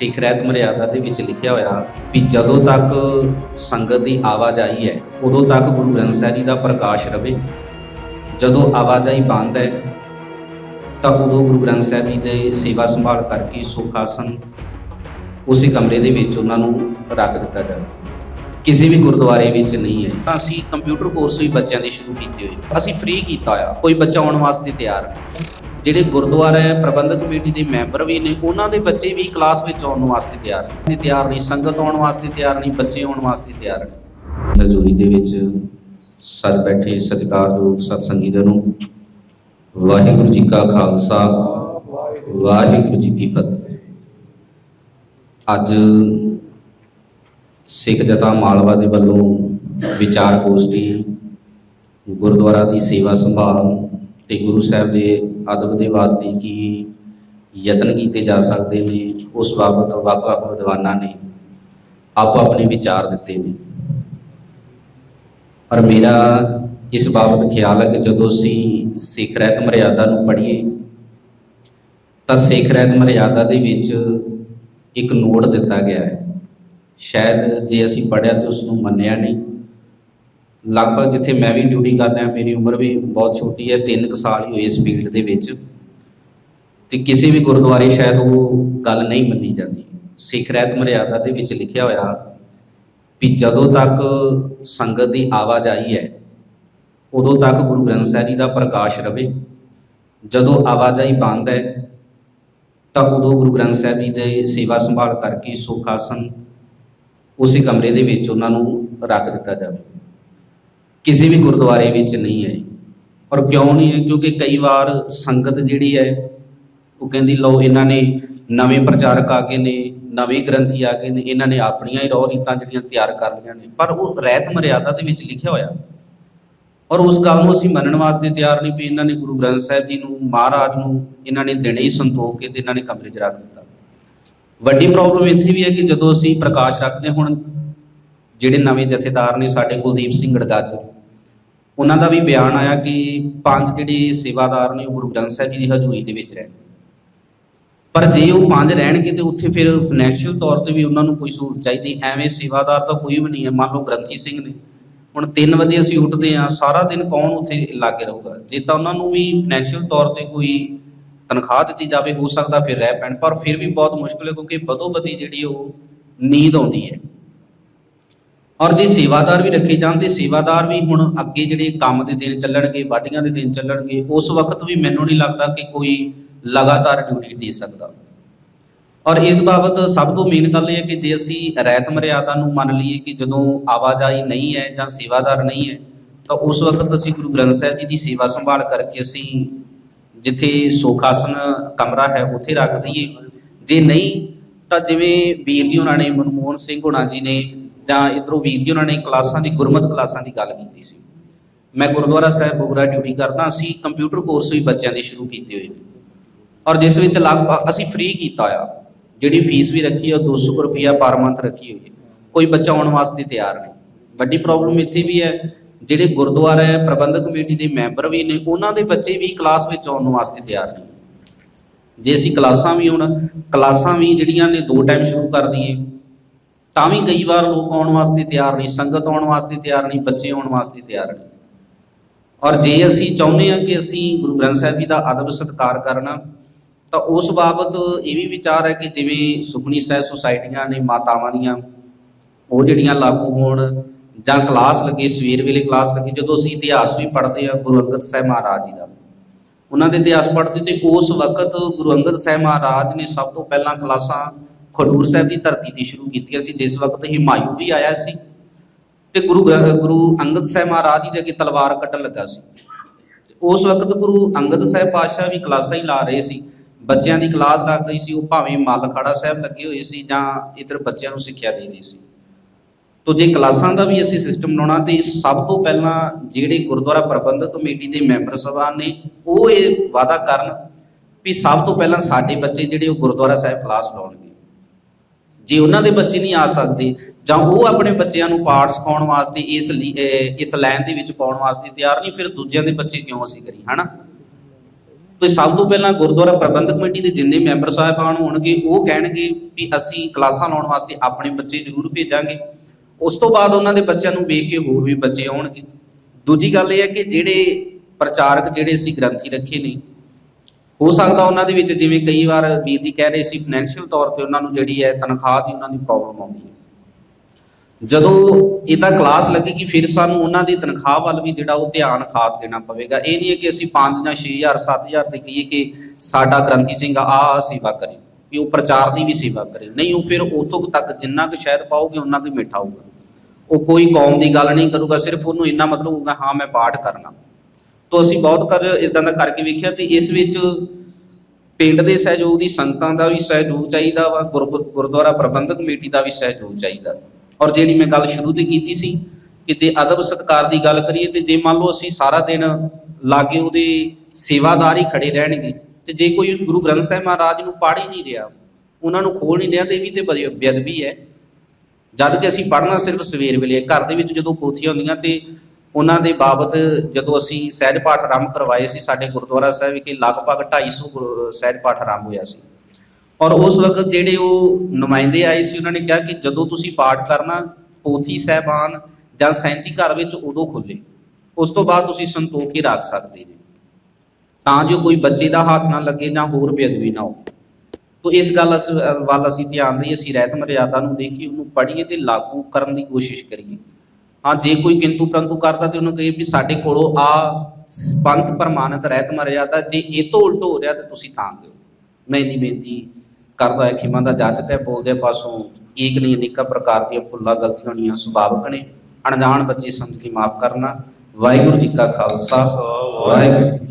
ਸਿੱਖ ਰਹਿਤ ਮਰਿਆਦਾ ਦੇ ਵਿੱਚ ਲਿਖਿਆ ਹੋਇਆ ਵੀ ਜਦੋਂ ਤੱਕ ਸੰਗਤ ਦੀ ਆਵਾਜਾਈ ਹੈ, ਉਦੋਂ ਤੱਕ ਗੁਰੂ ਗ੍ਰੰਥ ਸਾਹਿਬ ਜੀ ਦਾ ਪ੍ਰਕਾਸ਼ ਰਵੇ। ਜਦੋਂ ਆਵਾਜਾਈ ਬੰਦ ਹੈ, ਤਾਂ ਉਦੋਂ ਗੁਰੂ ਗ੍ਰੰਥ ਸਾਹਿਬ ਜੀ ਦੇ ਸੇਵਾ ਸੰਭਾਲ ਕਰਕੇ ਸੁਖ ਆਸਨ ਉਸੇ ਕਮਰੇ ਦੇ ਵਿੱਚ ਉਹਨਾਂ ਨੂੰ ਰੱਖ ਦਿੱਤਾ ਜਾਵੇ। ਕਿਸੇ ਵੀ ਗੁਰਦੁਆਰੇ ਵਿੱਚ ਨਹੀਂ ਹੈ। ਤਾਂ ਅਸੀਂ ਕੰਪਿਊਟਰ ਕੋਰਸ ਵੀ ਬੱਚਿਆਂ ਦੇ ਸ਼ੁਰੂ ਕੀਤੇ ਹੋਏ। ਅਸੀਂ ਫ੍ਰੀ ਕੀਤਾ ਹੋਇਆ। ਕੋਈ ਬੱਚਾ ਆਉਣ ਵਾਸਤੇ ਤਿਆਰ ਨਹੀਂ। ਜਿਹੜੇ ਗੁਰਦੁਆਰਾ ਪ੍ਰਬੰਧਕ ਕਮੇਟੀ ਦੇ ਮੈਂਬਰ ਵੀ ਨੇ, ਉਹਨਾਂ ਦੇ ਬੱਚੇ ਵੀ ਕਲਾਸ ਵਿੱਚ ਆਉਣ ਵਾਸਤੇ ਤਿਆਰ ਨਹੀਂ ਤਿਆਰ ਨਹੀਂ, ਸੰਗਤ ਆਉਣ ਵਾਸਤੇ ਤਿਆਰ ਨਹੀਂ, ਬੱਚੇ ਆਉਣ ਵਾਸਤੇ ਤਿਆਰ ਨੇ। ਹਜ਼ੂਰੀ ਦੇ ਵਿੱਚ ਸਰ ਬੈਠੇ ਸਤਿਕਾਰਯੋਗ ਸਤਸੰਗੀ ਜਨੋ। ਵਾਹਿਗੁਰੂ ਜੀ ਕਾ ਖਾਲਸਾ, ਵਾਹਿਗੁਰੂ ਜੀ ਕੀ ਫਤਿਹ। ਅੱਜ ਸਿੱਖ ਜਥਾ ਮਾਲਵਾ ਦੇ ਵੱਲੋਂ ਵਿਚਾਰ ਗੋਸ਼ਟੀ, ਗੁਰਦੁਆਰਾ ਦੀ ਸੇਵਾ ਸੰਭਾਲ ਤੇ ਗੁਰੂ ਸਾਹਿਬ ਦੇ ਅਦਬ ਦੇ ਵਾਸਤੇ ਕੀ ਯਤਨ ਕੀਤੇ ਜਾ ਸਕਦੇ ਨੇ, ਉਸ ਬਾਬਤ ਵੱਖ-ਵੱਖ ਵਿਦਵਾਨਾਂ ਨੇ ਆਪੋ ਆਪਣੇ ਵਿਚਾਰ ਦਿੱਤੇ ਨੇ। ਪਰ ਮੇਰਾ ਇਸ ਬਾਬਤ ਖਿਆਲ ਹੈ ਕਿ ਜਦੋਂ ਅਸੀਂ ਸਿੱਖ ਰਹਿਤ ਮਰਿਆਦਾ ਨੂੰ ਪੜ੍ਹੀਏ, ਤਾਂ ਸਿੱਖ ਰਹਿਤ ਮਰਿਆਦਾ ਦੇ ਵਿੱਚ ਇੱਕ ਨੋਟ ਦਿੱਤਾ ਗਿਆ ਹੈ। ਸ਼ਾਇਦ ਜੇ ਅਸੀਂ ਪੜ੍ਹਿਆ ਤੇ ਉਸ ਨੂੰ ਮੰਨਿਆ ਨਹੀਂ ਲਗਭਗ ਜਿੱਥੇ ਮੈਂ ਵੀ ਡਿਊਟੀ ਕਰ ਰਿਹਾ, ਮੇਰੀ ਉਮਰ ਵੀ ਬਹੁਤ ਛੋਟੀ ਹੈ 3 ਕੁ ਸਾਲ ਹੀ ਹੋਏ ਇਸ ਫੀਲਡ ਦੇ ਵਿੱਚ। ਤੇ ਕਿਸੇ ਵੀ ਗੁਰਦੁਆਰੇ ਸ਼ਾਇਦ ਉਹ ਗੱਲ ਨਹੀਂ ਮੰਨੀ ਜਾਂਦੀ। ਸਿੱਖ ਰਹਿਤ ਮਰਿਆਦਾ ਦੇ ਵਿੱਚ ਲਿਖਿਆ ਹੋਇਆ, ਵੀ ਜਦੋਂ ਤੱਕ ਸੰਗਤ ਦੀ ਆਵਾਜਾਈ ਹੈ, ਉਦੋਂ ਤੱਕ ਗੁਰੂ ਗ੍ਰੰਥ ਸਾਹਿਬ ਜੀ ਦਾ ਪ੍ਰਕਾਸ਼ ਰਵੇ। ਜਦੋਂ ਆਵਾਜਾਈ ਬੰਦ ਹੈ, ਤਾਂ ਉਦੋਂ ਗੁਰੂ ਗ੍ਰੰਥ ਸਾਹਿਬ ਜੀ ਦੇ ਸੇਵਾ ਸੰਭਾਲ ਕਰਕੇ ਸੁਖ ਆਸਨ ਉਸੇ ਕਮਰੇ ਦੇ ਵਿੱਚ ਉਹਨਾਂ ਨੂੰ ਰੱਖ ਦਿੱਤਾ ਜਾਵੇ। ਕਿਸੇ ਵੀ ਗੁਰਦੁਆਰੇ ਵਿੱਚ ਨਹੀਂ ਹੈ ਔਰ ਕਿਉਂ ਨਹੀਂ ਹੈ ਕਿਉਂਕਿ ਕਈ ਵਾਰ ਸੰਗਤ ਜਿਹੜੀ ਹੈ, ਉਹ ਕਹਿੰਦੀ, ਲਓ, ਇਹਨਾਂ ਨੇ ਨਵੇਂ ਪ੍ਰਚਾਰਕ ਆ ਗਏ ਨੇ, ਨਵੇਂ ਗ੍ਰੰਥੀ ਆ ਗਏ ਨੇ, ਇਹਨਾਂ ਨੇ ਆਪਣੀਆਂ ਹੀ ਰੋਹ ਰੀਤਾਂ ਜਿਹੜੀਆਂ ਤਿਆਰ ਕਰ ਲਈਆਂ ਨੇ। ਪਰ ਉਹ ਰਹਿਤ ਮਰਿਆਦਾ ਦੇ ਵਿੱਚ ਲਿਖਿਆ ਹੋਇਆ। ਔਰ ਉਸ ਗੱਲ ਨੂੰ ਅਸੀਂ ਮੰਨਣ ਵਾਸਤੇ ਤਿਆਰ ਨਹੀਂ ਵੀ ਇਹਨਾਂ ਨੇ ਗੁਰੂ ਗ੍ਰੰਥ ਸਾਹਿਬ ਜੀ ਨੂੰ, ਮਹਾਰਾਜ ਨੂੰ, ਇਹਨਾਂ ਨੇ ਦਿਨੇ ਹੀ ਸੰਤੋਖ ਕੇ ਤੇ ਇਹਨਾਂ ਨੇ ਕਮਰੇ 'ਚ ਰੱਖ ਦਿੱਤਾ। ਵੱਡੀ ਪ੍ਰੋਬਲਮ ਇੱਥੇ ਵੀ ਹੈ ਕਿ ਜਦੋਂ ਅਸੀਂ ਪ੍ਰਕਾਸ਼ ਰੱਖਦੇ ਹੁਣ ਜਿਹੜੇ ਨਵੇਂ ਜਥੇਦਾਰ ਨੇ ਸਾਡੇ ਕੁਲਦੀਪ ਸਿੰਘ ਗੜਗਾਜ ਉਹਨਾਂ ਦਾ ਵੀ ਬਿਆਨ ਆਇਆ ਕਿ ਪੰਜ ਜਿਹੜੇ ਸੇਵਾਦਾਰ ਨੇ ਉਹ ਗੁਰੂ ਗ੍ਰੰਥ ਸਾਹਿਬ ਜੀ ਦੀ ਹਜ਼ੂਰੀ ਦੇ ਵਿੱਚ ਰਹਿਣ। ਪਰ ਜੇ ਉਹ ਪੰਜ ਰਹਿਣਗੇ ਤੇ ਉੱਥੇ ਫਿਰ ਫਾਈਨੈਂਸ਼ੀਅਲ ਤੌਰ ਤੇ ਵੀ ਉਹਨਾਂ ਨੂੰ ਕੋਈ ਸਹੂਲਤ ਚਾਹੀਦੀ। ਐਵੇਂ ਸੇਵਾਦਾਰ ਤਾਂ ਕੋਈ ਵੀ ਨਹੀਂ ਹੈ। ਮੰਨ ਲਓ ਗ੍ਰੰਥੀ ਸਿੰਘ ਨੇ। ਹੁਣ 3 ਵਜੇ ਅਸੀਂ ਉੱਠਦੇ ਆ ਸਾਰਾ ਦਿਨ ਕੌਣ ਉੱਥੇ ਲਾਗੇ ਰਹੂਗਾ? ਜੇ ਤਾਂ ਉਹਨਾਂ ਨੂੰ ਵੀ ਫਾਈਨੈਂਸ਼ੀਅਲ ਤੌਰ ਤੇ ਕੋਈ ਤਨਖਾਹ ਦਿੱਤੀ ਜਾਵੇ, ਹੋ ਸਕਦਾ ਫਿਰ ਰਹਿ ਪੈਣ। ਪਰ ਫਿਰ ਵੀ ਬਹੁਤ ਮੁਸ਼ਕਲ ਹੈ ਕਿਉਂਕਿ ਬਦੋ ਬਦੀ ਜਿਹੜੀ ਉਹ ਨੀਂਦ ਆਉਂਦੀ ਹੈ। ਔਰ ਜੇ ਸੇਵਾਦਾਰ ਵੀ ਰੱਖੇ ਜਾਂਦੇ ਸੇਵਾਦਾਰ ਵੀ ਹੁਣ ਅੱਗੇ ਜਿਹੜੇ ਕੰਮ ਦੇ ਦਿਨ ਚੱਲਣਗੇ, ਵਾਢੀਆਂ ਦੇ ਦਿਨ ਚੱਲਣਗੇ, ਉਸ ਵਕਤ ਵੀ ਮੈਨੂੰ ਨਹੀਂ ਲੱਗਦਾ ਕਿ ਕੋਈ ਲਗਾਤਾਰ ਡਿਊਟੀ ਦੇ ਸਕਦਾ। ਔਰ ਇਸ ਬਾਬਤ ਸਭ ਤੋਂ ਮੇਨ ਗੱਲ ਇਹ ਹੈ ਕਿ ਜੇ ਅਸੀਂ ਰਹਿਤ ਮਰਿਆਦਾ ਨੂੰ ਮੰਨ ਲਈਏ ਕਿ ਜਦੋਂ ਆਵਾਜਾਈ ਨਹੀਂ ਹੈ ਜਾਂ ਸੇਵਾਦਾਰ ਨਹੀਂ ਹੈ, ਤਾਂ ਉਸ ਵਕਤ ਅਸੀਂ ਗੁਰੂ ਗ੍ਰੰਥ ਸਾਹਿਬ ਜੀ ਦੀ ਸੇਵਾ ਸੰਭਾਲ ਕਰਕੇ ਅਸੀਂ ਜਿੱਥੇ ਸੋਖਾਸਨ ਕਮਰਾ ਹੈ ਉੱਥੇ ਰੱਖ ਦਈਏ। ਜੇ ਨਹੀਂ, ਤਾਂ ਜਿਵੇਂ ਵੀਰ ਜੀ ਉਹਨਾਂ ਨੇ, ਮਨਮੋਹਨ ਸਿੰਘ ਹੋਣਾ ਜੀ ਨੇ ਜਾਂ ਇਧਰੋਂ ਵੀਰ ਜੀ ਉਹਨਾਂ ਨੇ ਕਲਾਸਾਂ ਦੀ, ਗੁਰਮਤ ਕਲਾਸਾਂ ਦੀ ਗੱਲ ਕੀਤੀ ਸੀ। ਮੈਂ ਗੁਰਦੁਆਰਾ ਸਾਹਿਬ ਬੋਗਰਾ ਡਿਊਟੀ ਕਰਦਾ, ਅਸੀਂ ਕੰਪਿਊਟਰ ਕੋਰਸ ਵੀ ਬੱਚਿਆਂ ਦੇ ਸ਼ੁਰੂ ਕੀਤੇ ਹੋਏ ਨੇ। ਔਰ ਜਿਸ ਵਿੱਚ ਲਗਭਗ ਅਸੀਂ ਫ੍ਰੀ ਕੀਤਾ ਆ ਜਿਹੜੀ ਫੀਸ ਵੀ ਰੱਖੀ ਹੈ ਉਹ 200 ਰੁਪਿਆ ਪਰ ਮੰਥ ਰੱਖੀ ਹੋਈ ਹੈ। ਕੋਈ ਬੱਚਾ ਆਉਣ ਵਾਸਤੇ ਤਿਆਰ ਨਹੀਂ। ਵੱਡੀ ਪ੍ਰੋਬਲਮ ਇੱਥੇ ਵੀ ਹੈ, ਜਿਹੜੇ ਗੁਰਦੁਆਰਾ ਹੈ, ਪ੍ਰਬੰਧਕ ਕਮੇਟੀ ਦੇ ਮੈਂਬਰ ਵੀ ਨੇ, ਉਹਨਾਂ ਦੇ ਬੱਚੇ ਵੀ ਕਲਾਸ ਵਿੱਚ ਆਉਣ ਵਾਸਤੇ ਤਿਆਰ ਨਹੀਂ ਜੇ ਅਸੀਂ ਕਲਾਸਾਂ ਵੀ ਹੁਣ, ਕਲਾਸਾਂ ਵੀ ਜਿਹੜੀਆਂ ਨੇ, ਦੋ ਟਾਈਮ ਸ਼ੁਰੂ ਕਰ ਦਈਏ। ਤਾਂ ਵੀ ਕਈ ਵਾਰ ਲੋਕ ਆਉਣ ਵਾਸਤੇ ਤਿਆਰ ਨਹੀਂ, ਸੰਗਤ ਆਉਣ ਵਾਸਤੇ ਤਿਆਰ ਨਹੀਂ, ਬੱਚੇ ਆਉਣ ਵਾਸਤੇ ਤਿਆਰ ਨਹੀਂ। ਔਰ ਜੇ ਅਸੀਂ ਚਾਹੁੰਦੇ ਹਾਂ ਕਿ ਅਸੀਂ ਗੁਰੂ ਗ੍ਰੰਥ ਸਾਹਿਬ ਜੀ ਦਾ ਅਦਬ ਸਤਿਕਾਰ ਕਰਨਾ, ਤਾਂ ਉਸ ਬਾਬਤ ਇਹ ਵੀ ਵਿਚਾਰ ਹੈ ਕਿ ਜਿਵੇਂ ਸੁਖਣੀ ਸਾਹਿਬ ਸੁਸਾਇਟੀਆਂ ਨੇ ਮਾਤਾਵਾਂ ਦੀਆਂ, ਉਹ ਜਿਹੜੀਆਂ ਲਾਗੂ ਹੋਣ, ਜਾਂ ਕਲਾਸ ਲੱਗੇ, ਸਵੇਰ ਵੇਲੇ ਕਲਾਸ ਲੱਗੇ, ਜਦੋਂ ਅਸੀਂ ਇਤਿਹਾਸ ਵੀ ਪੜ੍ਹਦੇ ਆ ਗੁਰੂ ਅੰਗਦ ਸਾਹਿਬ ਮਹਾਰਾਜ ਜੀ ਦਾ। ਉਹਨਾਂ ਦੇ ਇਤਿਹਾਸ ਪੜ੍ਹਦੇ ਤੇ ਉਸ ਵਕਤ ਗੁਰੂ ਅੰਗਦ ਸਾਹਿਬ ਮਹਾਰਾਜ ਨੇ ਸਭ ਤੋਂ ਪਹਿਲਾਂ ਕਲਾਸਾਂ ਖਡੂਰ ਸਾਹਿਬ ਦੀ ਧਰਤੀ ਤੇ ਸ਼ੁਰੂ ਕੀਤੀਆਂ ਸੀ ਜਿਸ ਵਕਤ ਹਿਮਾਯੂ ਵੀ ਆਇਆ ਸੀ ਤੇ ਗੁਰੂ ਗੁਰੂ ਅੰਗਦ ਸਾਹਿਬ ਮਹਾਰਾਜ ਜੀ ਦੇ ਅੱਗੇ ਤਲਵਾਰ ਕੱਢਣ ਲੱਗਾ ਸੀ। ਉਸ ਵਕਤ ਗੁਰੂ ਅੰਗਦ ਸਾਹਿਬ ਪਾਤਸ਼ਾਹ ਵੀ ਕਲਾਸਾਂ ਹੀ ਲਾ ਰਹੇ ਸੀ। ਬੱਚਿਆਂ ਦੀ ਕਲਾਸ ਲੱਗ ਰਹੀ ਸੀ, ਉਹ ਭਾਵੇਂ ਮੱਲ ਖਾੜਾ ਸਾਹਿਬ ਲੱਗੇ ਹੋਏ ਸੀ ਜਾਂ ਇਧਰ ਬੱਚਿਆਂ ਨੂੰ ਸਿੱਖਿਆ ਦੇ ਰਹੇ ਸੀ। ਤੋ ਜੇ ਕਲਾਸਾਂ ਦਾ ਵੀ ਅਸੀਂ ਸਿਸਟਮ ਬਣਾਉਣਾ ਤੇ ਸਭ ਤੋਂ ਪਹਿਲਾਂ ਜਿਹੜੇ ਗੁਰਦੁਆਰਾ ਪ੍ਰਬੰਧਕ ਕਮੇਟੀ ਦੇ ਮੈਂਬਰ ਸਭਾ ਨੇ, ਉਹ ਇਹ ਵਾਅਦਾ ਕਰਨ ਵੀ ਸਭ ਤੋਂ ਪਹਿਲਾਂ ਸਾਡੇ ਬੱਚੇ ਜਿਹੜੇ ਉਹ ਗੁਰਦੁਆਰਾ ਸਾਹਿਬ ਕਲਾਸ ਲਾਉਣਗੇ। ਜੇ ਉਹਨਾਂ ਦੇ ਬੱਚੇ ਨਹੀਂ ਆ ਸਕਦੇ, ਜਾਂ ਉਹ ਆਪਣੇ ਬੱਚਿਆਂ ਨੂੰ ਪਾਠ ਸਿਖਾਉਣ ਵਾਸਤੇ ਇਸ ਲਈ- ਇਸ ਲਾਈਨ ਦੇ ਵਿੱਚ ਪਾਉਣ ਵਾਸਤੇ ਤਿਆਰ ਨਹੀਂ, ਫਿਰ ਦੂਜਿਆਂ ਦੇ ਬੱਚੇ ਕਿਉਂ ਅਸੀਂ ਕਰੀ ਹਨਾ? ਤੇ ਸਭ ਤੋਂ ਪਹਿਲਾਂ ਗੁਰਦੁਆਰਾ ਪ੍ਰਬੰਧਕ ਕਮੇਟੀ ਦੇ ਜਿੰਨੇ ਮੈਂਬਰ ਸਾਹਿਬਾਨ ਹੋਣਗੇ, ਉਹ ਕਹਿਣਗੇ ਵੀ ਅਸੀਂ ਕਲਾਸਾਂ ਲਾਉਣ ਵਾਸਤੇ ਆਪਣੇ ਬੱਚੇ ਜ਼ਰੂਰ ਭੇਜਾਂਗੇ। ਉਸ ਤੋਂ ਬਾਅਦ ਉਹਨਾਂ ਦੇ ਬੱਚਿਆਂ ਨੂੰ ਵੇਖ ਕੇ ਹੋਰ ਵੀ ਬੱਚੇ ਆਉਣਗੇ। ਦੂਜੀ ਗੱਲ ਇਹ ਹੈ ਕਿ ਜਿਹੜੇ ਪ੍ਰਚਾਰਕ ਜਿਹੜੇ ਅਸੀਂ ਗ੍ਰੰਥੀ ਰੱਖੇ ਨੇ ਹੋ ਸਕਦਾ ਉਹਨਾਂ ਦੇ ਵਿੱਚ ਜਿਵੇਂ ਕਈ ਵਾਰ ਵੀਰ ਦੀ ਕਹਿ ਰਹੇ ਸੀ ਫਾਈਨੈਂਸ਼ੀਅਲ ਤੌਰ ਤੇ ਉਹਨਾਂ ਨੂੰ ਜਿਹੜੀ ਹੈ ਤਨਖਾਹ ਦੀ ਉਹਨਾਂ ਦੀ ਪ੍ਰੋਬਲਮ ਆਉਂਦੀ ਹੈ। ਜਦੋਂ ਇਹਦਾ ਕਲਾਸ ਲੱਗੇਗੀ, ਫਿਰ ਸਾਨੂੰ ਉਹਨਾਂ ਦੀ ਤਨਖਾਹ ਵੱਲ ਵੀ ਜਿਹੜਾ ਉਹ ਧਿਆਨ ਖਾਸ ਦੇਣਾ ਪਵੇਗਾ। ਇਹ ਨਹੀਂ ਹੈ ਕਿ ਅਸੀਂ 5 ਜਾਂ 6000 7000 ਤੇ ਕਹੀਏ ਕਿ ਸਾਡਾ ਗ੍ਰੰਥੀ ਸਿੰਘ ਆ ਆਹ ਸੇਵਾ ਕਰੇ, ਵੀ ਉਹ ਪ੍ਰਚਾਰ ਦੀ ਵੀ ਸੇਵਾ ਕਰੇ। ਨਹੀਂ, ਉਹ ਫਿਰ ਉਥੋਂ ਤੱਕ ਜਿੰਨਾ ਕੁ ਸ਼ਾਇਦ ਪਾਓਗੇ ਉਹਨਾਂ ਕੁ ਮਿੱਠਾ ਹੋਊਗਾ। ਉਹ ਕੋਈ ਕੌਮ ਦੀ ਗੱਲ ਨਹੀਂ ਕਰੂਗਾ, ਸਿਰਫ ਉਹਨੂੰ ਇੰਨਾ ਮਤਲਬ ਹੋਊਗਾ, ਹਾਂ, ਮੈਂ ਪਾਠ ਕਰਨਾ। ਤੋਂ ਅਸੀਂ ਬਹੁਤ ਕਰ ਇਦਾਂ ਦਾ ਕਰਕੇ ਵੇਖਿਆ ਤੇ ਇਸ ਵਿੱਚ ਪਿੰਡ ਦੇ ਸਹਿਯੋਗ ਦੀ, ਸੰਗਤਾਂ ਦਾ ਵੀ ਸਹਿਯੋਗ ਚਾਹੀਦਾ ਵਾ ਗੁਰਦੁਆਰਾ ਪ੍ਰਬੰਧਕ ਕਮੇਟੀ ਦਾ ਵੀ ਸਹਿਯੋਗ ਚਾਹੀਦਾ। ਔਰ ਜਿਹੜੀ ਮੈਂ ਗੱਲ ਸ਼ੁਰੂ ਤੇ ਕੀਤੀ ਸੀ ਕਿ ਜੇ ਅਦਬ ਸਤਕਾਰ ਦੀ ਗੱਲ ਕਰੀਏ ਤੇ ਜੇ ਮੰਨ ਲਓ ਅਸੀਂ ਸਾਰਾ ਦਿਨ ਲਾਗੇ ਉਹਦੇ ਸੇਵਾਦਾਰ ਹੀ ਖੜੇ ਰਹਿਣਗੇ, ਤੇ ਜੇ ਕੋਈ ਗੁਰੂ ਗ੍ਰੰਥ ਸਾਹਿਬ ਮਹਾਰਾਜ ਨੂੰ ਪੜ੍ਹ ਹੀ ਨਹੀਂ ਰਿਹਾ, ਉਹਨਾਂ ਨੂੰ ਖੋਲ ਨਹੀਂ ਰਿਹਾ ਤੇ ਇਹ ਵੀ ਤੇ ਬੇ- ਬੇਅਦਬੀ ਹੈ। ਜਦ ਕਿ ਅਸੀਂ ਪੜ੍ਹਨਾ ਸਿਰਫ ਸਵੇਰ ਵੇਲੇ, ਘਰ ਦੇ ਵਿੱਚ ਜਦੋਂ ਪੋਥੀਆਂ ਹੁੰਦੀਆਂ ਤੇ ਉਹਨਾਂ ਦੇ ਬਾਬਤ ਜਦੋਂ ਅਸੀਂ ਸਹਿਜ ਪਾਠ ਆਰੰਭ ਕਰਵਾਏ ਸੀ, ਸਾਡੇ ਗੁਰਦੁਆਰਾ ਸਾਹਿਬ ਵਿਖੇ ਲਗਭਗ 250 ਗੁਰ- ਸਹਿਜ ਪਾਠ ਆਰੰਭ ਹੋਇਆ ਸੀ। ਔਰ ਉਸ ਵਕਤ ਜਿਹੜੇ ਉਹ ਨੁਮਾਇੰਦੇ ਆਏ ਸੀ, ਉਹਨਾਂ ਨੇ ਕਿਹਾ ਕਿ ਜਦੋਂ ਤੁਸੀਂ ਪਾਠ ਕਰਨਾ, ਪੋਥੀ ਸਹਿਬਾਨ ਜਾਂ ਸੈਂਚੀ ਘਰ ਵਿੱਚ ਉਦੋਂ ਖੋਲੇ ਉਸ ਤੋਂ ਬਾਅਦ ਤੁਸੀਂ ਸੰਤੋਖ ਕੇ ਰੱਖ ਸਕਦੇ ਜੀ। ਤਾਂ ਜੋ ਕੋਈ ਬੱਚੇ ਦਾ ਹੱਥ ਨਾ ਲੱਗੇ ਜਾਂ ਹੋਰ ਬੇਅਦਬੀ ਨਾ ਹੋ ਤੋ ਇਸ ਗੱਲ ਅਸ- ਵੱਲ ਅਸੀਂ ਧਿਆਨ ਦਈਏ, ਅਸੀਂ ਰਹਿਤ ਮਰਿਆਦਾ ਨੂੰ ਦੇਖੀ ਉਹਨੂੰ ਪੜ੍ਹੀਏ ਤੇ ਲਾਗੂ ਕਰਨ ਦੀ ਕੋਸ਼ਿਸ਼ ਕਰੀਏ। ਹਾਂ ਜੇ ਕੋਈ ਕਿੰਤੂ ਪ੍ਰੰਤੂ ਕਰਦਾ ਤੇ ਉਹਨੂੰ ਕਹੀਏ ਵੀ ਸਾਡੇ ਕੋਲੋਂ ਆ ਪੰਥ ਪ੍ਰਮਾਣਿਤ ਰਹਿਤ ਮਰਿਆਦਾ ਜੇ ਇਹ ਤੋਂ ਉਲਟ ਹੋ ਰਿਹਾ ਤੇ ਤੁਸੀਂ ਤਾਂ ਦਿਓ। ਮੈਂ ਇੰਨੀ ਬੇਨਤੀ ਕਰਦਾ ਹੈ ਖਿਮਾ ਦਾ ਜਾਚਕ ਹੈ ਬੋਲਦੇ ਪਾਸੋਂ ਏਕ ਨਹੀਂ ਅਨੇਕਾਂ ਪ੍ਰਕਾਰ ਦੀਆਂ ਭੁੱਲਾਂ ਗਲਤੀਆਂ ਹੋਣੀਆਂ ਸੁਭਾਵਕ ਨੇ। ਅਣਜਾਣ ਬੱਚੇ ਸਮਝ ਕੇ ਮਾਫ ਕਰਨਾ। ਵਾਹਿਗੁਰੂ ਜੀ ਕਾ ਖਾਲਸਾ। ਵਾਹਿਗੁਰੂ